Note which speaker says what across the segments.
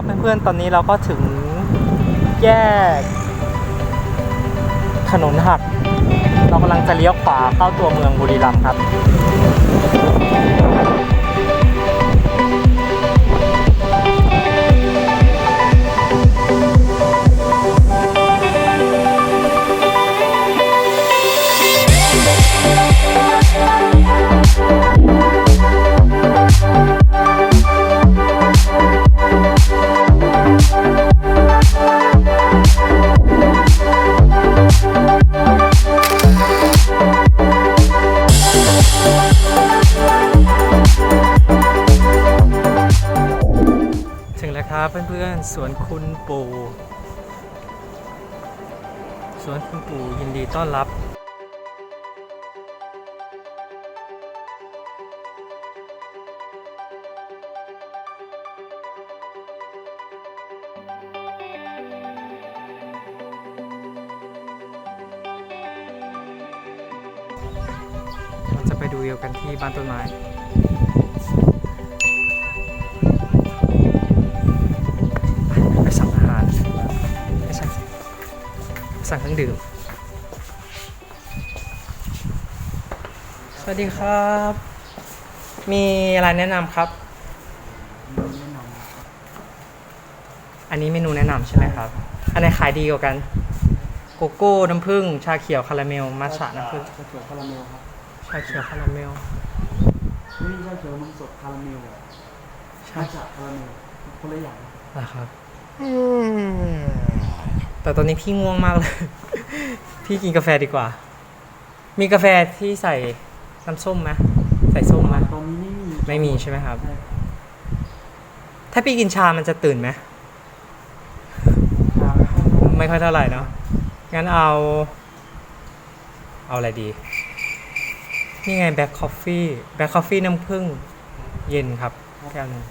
Speaker 1: ครับเพื่อนๆ ตอนนี้เราก็ถึงแยก ถนนหัก เรากำลังจะเลี้ยวขวาเข้าตัวเมืองบุรีรัมย์ครับ สวนคุณปู่สวนคุณปู่ยินดีต้อนรับเราจะไปดูวิวกันที่บ้านต้นไม้ สั่งเครื่องดื่ม สวัสดีครับ มีอะไรแนะนำครับ อันนี้เมนูแนะนำใช่ไหมครับ อันไหนขายดีกว่ากัน โกโก้ น้ำผึ้ง ชาเขียวคาราเมล มัทฉะน้ำผึ้ง
Speaker 2: ชาเขียวคาราเมลครับ
Speaker 1: ชาเขียวคาราเมล
Speaker 2: นี่ชาเขียวนมสดคาราเมล
Speaker 1: ชา
Speaker 2: ชาจะคาราเมลคนละอย่าง
Speaker 1: นะครับ แต่ตอนนี้พี่ง่วงมากเลย พี่กินกาแฟดีกว่า มีกาแฟที่ใส่น้ำส้มไหมใส่ส้มไหม
Speaker 2: ตอนนี้ไม่มี
Speaker 1: ไม่มีใช่ไหมครับ
Speaker 2: ใช่
Speaker 1: ถ้าพี่กินชา มันจะตื่นไหม
Speaker 2: ครับ
Speaker 1: ไม่ค่อยเท่าไหร่เนาะ งั้นเอา เอาอะไรดี นี่ไงแบ็คคอฟฟี่ แบ็คคอฟฟี่น้ำผึ้งเย็นครับ แก้วหนึง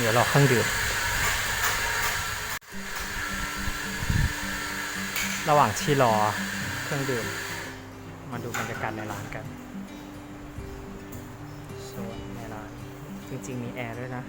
Speaker 1: เดี๋ยวรอเครื่องดื่ม ระหว่างที่รอเครื่องดื่ม มาดูบรรยากาศในร้านกันโซนในร้าน จริงๆมีแอร์ด้วยนะ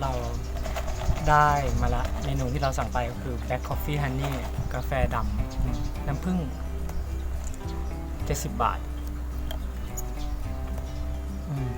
Speaker 1: เราได้มาละเมนูที่เราสั่งไปก็คือ Black Coffee Honey กาแฟดำน้ำผึ้ง70 บาทอืม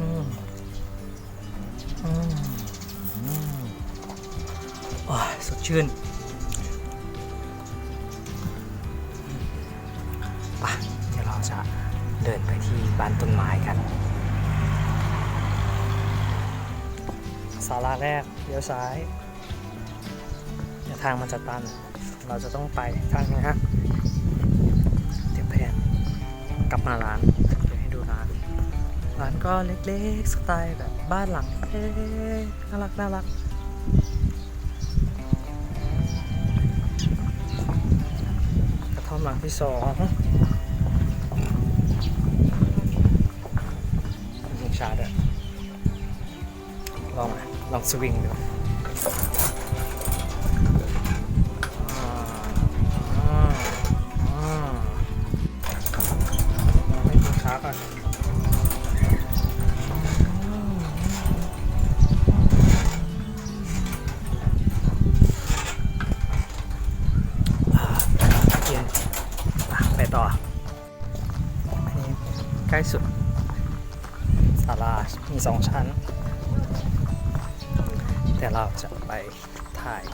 Speaker 1: อืมอืมโอ้ยสดชื่น ศาลาแรกเลี้ยวซ้ายเดี๋ยวทางมันจะตัน เราจะต้องไปทางนี้ฮะเดี๋ยวแพนกลับมาร้านเดี๋ยวให้ดูร้าน ร้านก็เล็กๆสไตล์แบบบ้านหลังเล็กน่ารักน่ารักกระท่อมหลังที่สองมีชาด้วย ลองลองสวิงดูอ่าอ่าอ่าไม่กินขาก่อนเย็นไปต่ออันนี้ใกล้สุดศาลามีสองชั้น แต่เราจะไปถ่าย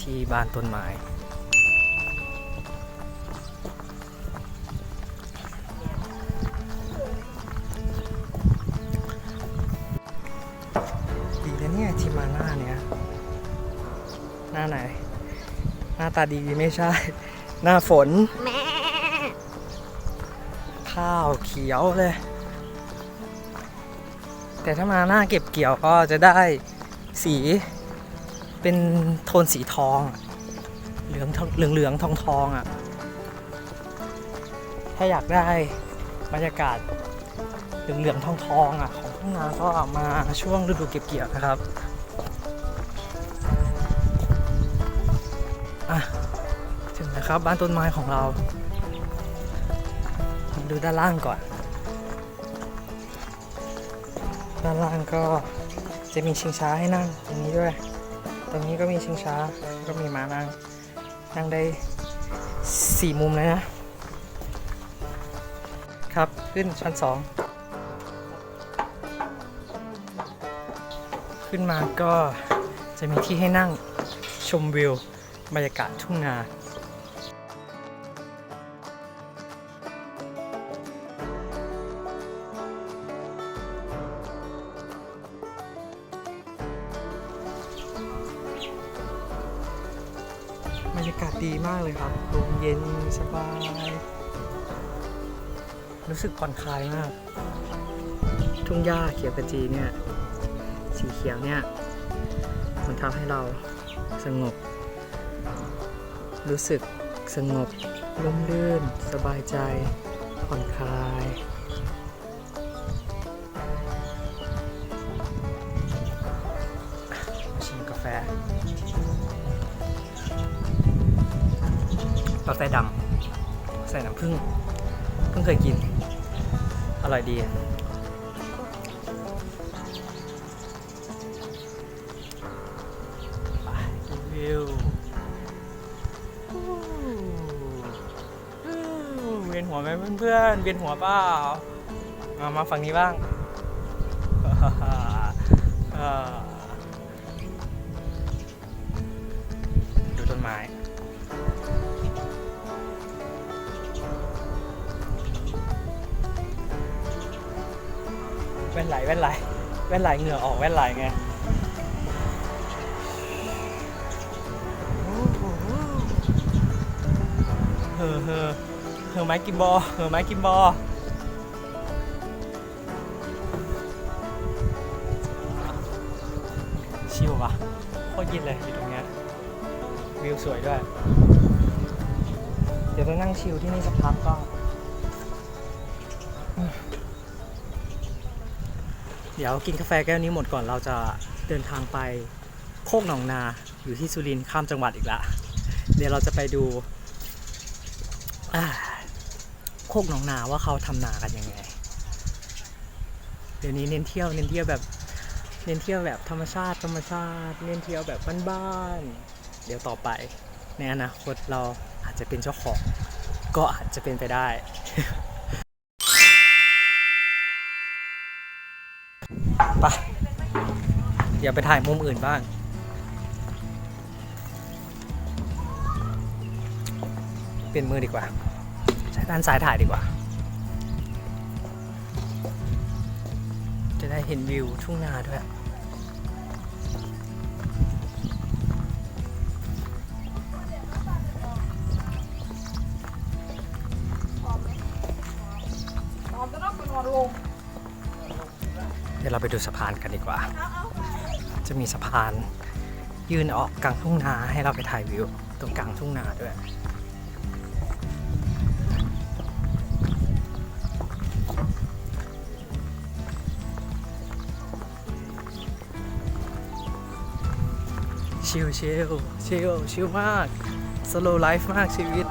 Speaker 1: ที่บ้านต้นไม้ดีนะเนี่ยที่มาหน้าเนี้ยหน้าไหน หน้าตาดีไม่ใช่ หน้าฝน ข้าวเขียวเลย แต่ถ้ามาหน้าเก็บเกี่ยวก็จะได้ สีเป็นโทนสีทอง เหลืองเหลืองเหลืองทองทองอะ ถ้าอยากได้บรรยากาศเหลืองๆทองๆอะของทุ่งนาก็มาช่วงฤดูเก็บเกี่ยวนะครับอะถึงนะครับบ้านต้นไม้ของเรามาดูด้านล่างก่อน ด้านล่างก็ จะมีชิงช้าให้นั่งตรงนี้ด้วย ตรงนี้ก็มีชิงช้าก็มีม้านั่ง นั่งได้สี่มุมเลยนะ ครับขึ้นชั้นสองขึ้นมาก็จะมีที่ให้นั่งชมวิวบรรยากาศทุ่งนา รยากาศดีมากเลยครับลมเย็นสบาย รู้สึกผ่อนคลายมาก ทุ่งหญ้าเขียวกระจีเนี่ยสีเขียวเนี่ยมันทำให้เราสงบ รู้สึกสงบร่มรื่น สบายใจ ผ่อนคลาย ชิมกาแฟ กาแฟดำใส่น้ำผึ้งเพิ่งเคยกิน อร่อยดี วิวเวียนหัวไหมเพื่อนๆ เวียนหัวเปล่ามามาฝั่งนี้บ้าง ว่นไหลแว่นไหลแว่นไหลเหงื่อออกแว่นไหลไงเฮอเฮอเฮอไม้กินบอเฮอไม้กินบอชิวปะโคตรเยินเลยอยู่ตรงเนี้ยวิวสวยด้วย เดี๋ยวไปนั่งชิลที่นี่สักพักก็ เดี๋ยวกินกาแฟแก้วนี้หมดก่อนเราจะเดินทางไปโคกหนองนาอยู่ที่สุรินทร์ข้ามจังหวัดอีกละ เดี๋ยวเราจะไปดูโคกหนองนาว่าเขาทำนากันยังไง เดี๋ยวนี้เน้นเที่ยวเน้นเที่ยวแบบเน้นเที่ยวแบบธรรมชาติธรรมชาติเน้นเที่ยวแบบบ้านๆเดี๋ยวต่อไปในอนาคตเราอาจจะเป็นเจ้าของ ก็อาจจะเป็นไปได้ ไป เดี๋ยวไปถ่ายมุมอื่นบ้าง เปลี่ยนมือดีกว่า ใช้ด้านซ้ายถ่ายดีกว่า จะได้เห็นวิวทุ่งนาด้วย ดูสะพานกันดีกว่า จะมีสะพานยื่นออกกลางทุ่งนาให้เราไปถ่ายวิวตรงกลางทุ่งนาด้วยชิลชิลชิลชิลมาก สโลไลฟ์มากชีวิต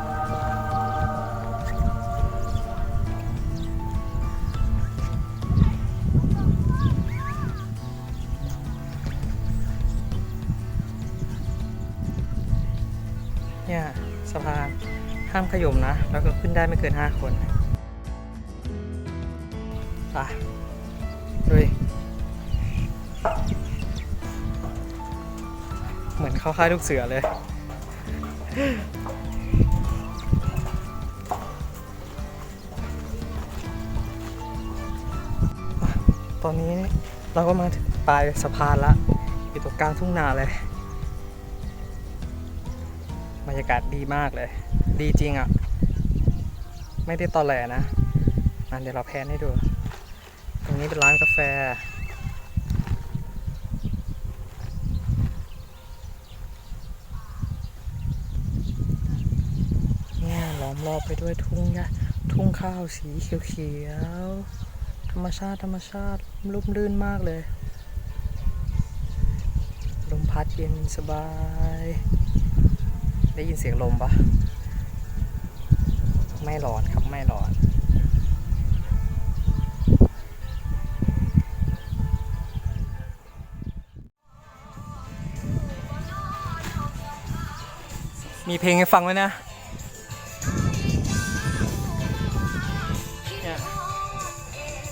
Speaker 1: ห้ามขยมนะ แล้วก็ขึ้นได้ไม่เกิน 5 คนไปดุยเหมือนเข้าค่ายลูกเสือเลย ตอนนี้เราก็มาถึงปลายสะพานละอยู่ตรงกลางทุ่งนาเลยบรรยากาศดีมากเลย ดีจริงอะ่ะ ไม่ได้ตอแหลนะอันเดี๋ยวเราแพนให้ดู ตรงนี้เป็นร้านกาแฟ เนี่ยล้อมรอบไปด้วยทุ่งหญ้าทุ่งข้าวสีเขียวๆ ธรรมชาติธรรมชาติร่มรื่นมากเลย ลมพัดเย็นสบาย ได้ยินเสียงลมปะ ไม่ร้อนครับไม่ร้อนมีเพลงให้ฟังไว้นะ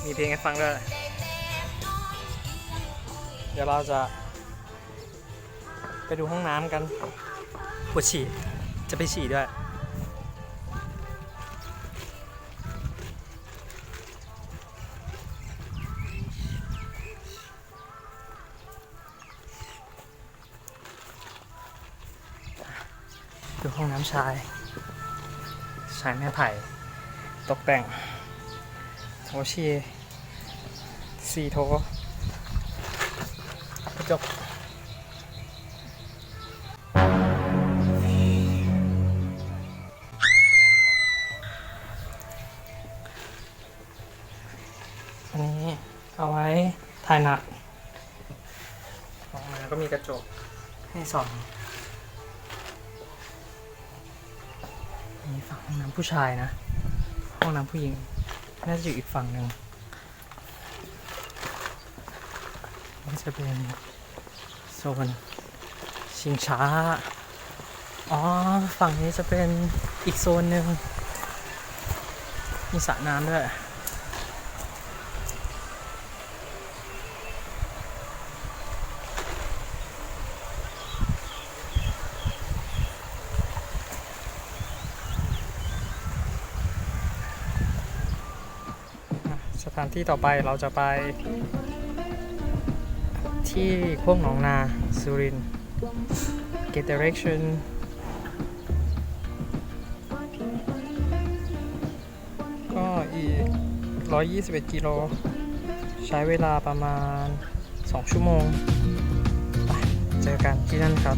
Speaker 1: มีเพลงให้ฟังด้วย เดี๋ยวเราจะ ไปดูห้องน้ำกันปวดฉี่ จะไปฉี่ด้วย ชาย ชายแม่ไผ่ ตกแต่ง โถชีสี่โถกระจกอันนี้เอาไว้ถ่ายหนักออกมาก็มีกระจกให้ส่อง อันนี้ฝั่งห้องน้ำผู้ชายนะ ห้องน้ำผู้หญิง น่าจะอยู่อีกฝั่งหนึ่งนี่จะเป็นโซนชิงช้า อ๋อ ฝั่งนี้จะเป็นอีกโซนหนึ่งมีสระน้ำด้วย สถานที่ต่อไปเราจะไป ที่พวงหนองนาสุริน get direction ก็อีก 121 กิโล ใช้เวลาประมาณ 2 ชั่วโมง ไปเจอกันที่นั่นครับ